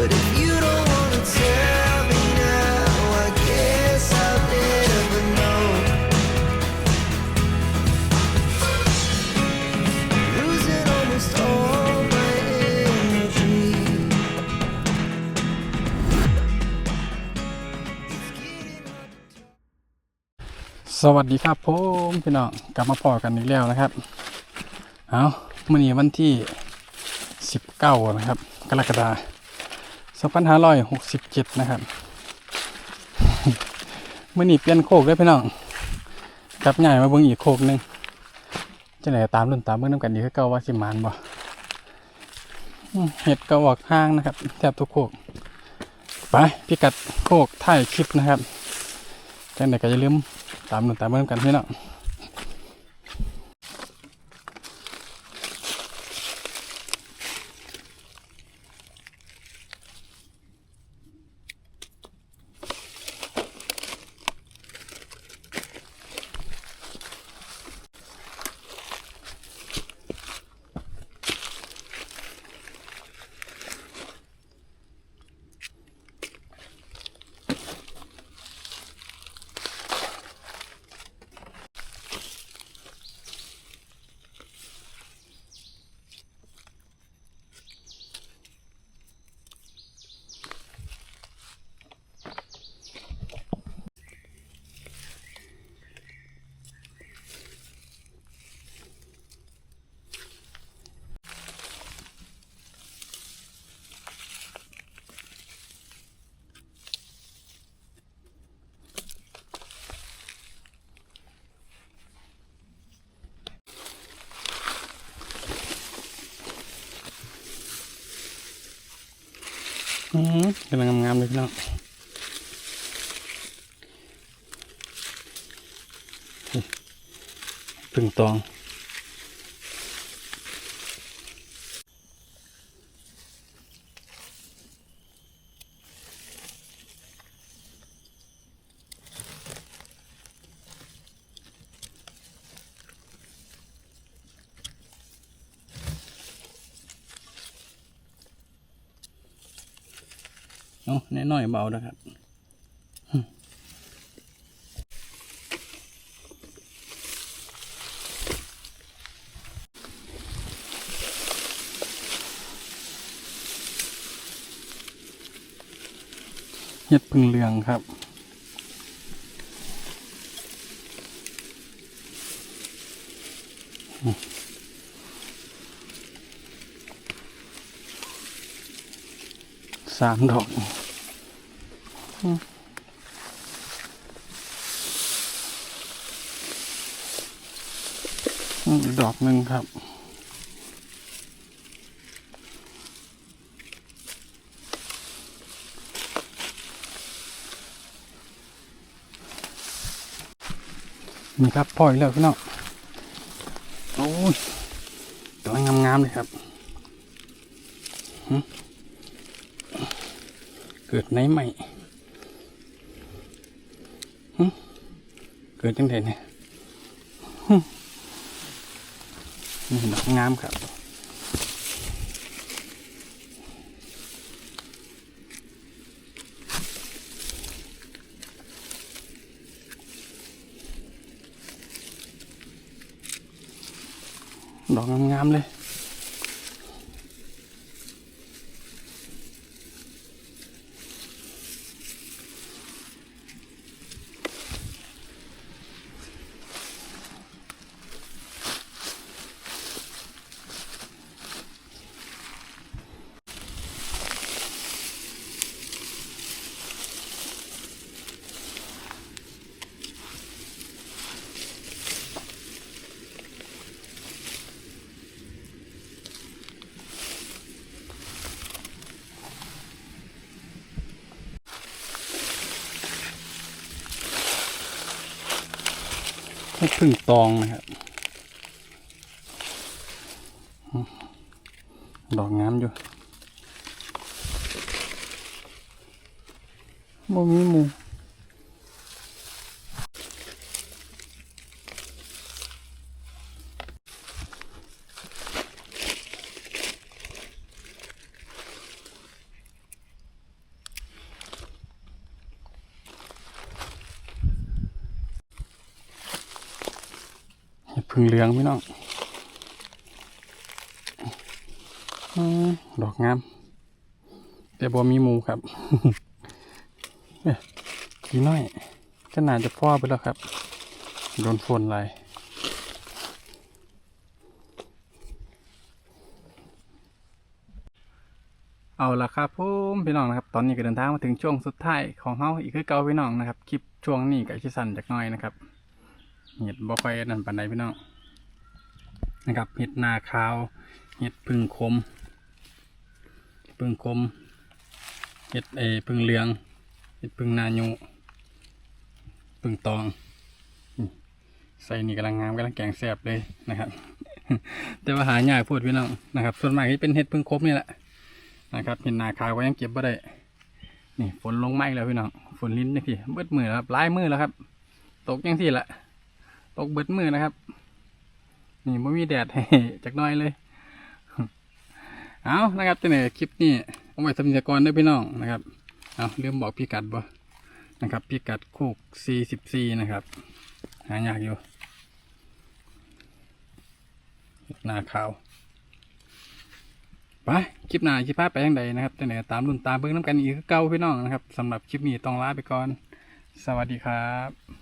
สวัสดีครับผมพี่น้องกลับมาพอกันอีกแล้วนะครับ เอามื่อนี้วันที่ 19 นะครับ กรกฎาคม 2567 นะครับเมื่อนี้เปลี่ยนโคกเลยพี่น้องกลับใหญ่มาเบิ่งอีกโคกหนึงจะไหนตามรุ่นตามเบิ่งน้ำกันดีคือเก่าว่าสิมานบ่เห็ดก็ออกห้างนะครับแทบทุกโคกไปพิกัดโคกถ่ายคลิปนะครับจังไหนก็อย่าลืมตามหนุนตามเบิ่งกันพี่น้อง อืมกำลังงามๆเลยพี่น้องพึ่งตอง เอาน้อยเบานะครับเห็ดพึ่งเหลืองครับสามดอก ดอกหนึ่งครับ นี่ครับพ่ออีกแล้วพี่น้องโอ้ยดอกงามๆเลยครับเกิดไหนใหม่ เกิดจังไดเนี่ยหึนี่ดอกงามครับดอกงามๆเลย ลูกพึ่งตองนะครับ ดอกงามอยู่บ่มีหมู พึ่งเหลืองพี่น้องดอกงาม แต่บ่มีหมูครับเอ้ยอีน้อยก็น่าจะพ่อไปแล้วครับ โดนฝนไหลเอาละครับผมพี่น้องนะครับ ตอนนี้ก็เดินทางมาถึงช่วงสุดท้ายของเฮาอีกคือเก่าพี่น้องนะครับคลิปช่วงนี้ก็ชิสันจากน้อยนะครับ เห็ดบ่ค่อยนั่นปานใดพี่น้องนะครับเห็ดนาขาวเห็ดพึ่งคม พึ่งคมเห็ดเอพึ่งเหลืองเห็ดพึ่งนาญูพึ่งตองใส่นี่กำลังงามกำลังแกงแซ่บเลยนะครับ แต่ว่าหายากพูดพี่น้องนะครับ ส่วนมากที่เป็นเห็ดพึ่งครบนี่แหละนะครับเห็นหนาขาวก็ยังเก็บไม่ได้นี่ฝนลงไหมแล้วพี่น้องฝนลิ้นนี่พี่เบิดมือแล้วครับหลายมือแล้วครับ ตกยังที่ละ ตกเบิดมือนะครับ นี่ไม่มีแดดให้จักน้อยเลย เอานะครับจะเน่คลิปนี้เอาไว้สำหรับกรด้วยพี่น้องนะครับ เอาเริ่มบอกพี่กัดบ่นะครับพี่กัดโคก44นะครับ หายากอยู่หน้าขาวไปคลิปหน้าคลิปภาพไปยังใดนะครับแต่ไหนตามรุ่นตามเบิ้งน้ำกันอีกคือเก่าพี่น้องนะครับสำหรับคลิปนี้ต้องลาไปก่อน สวัสดีครับ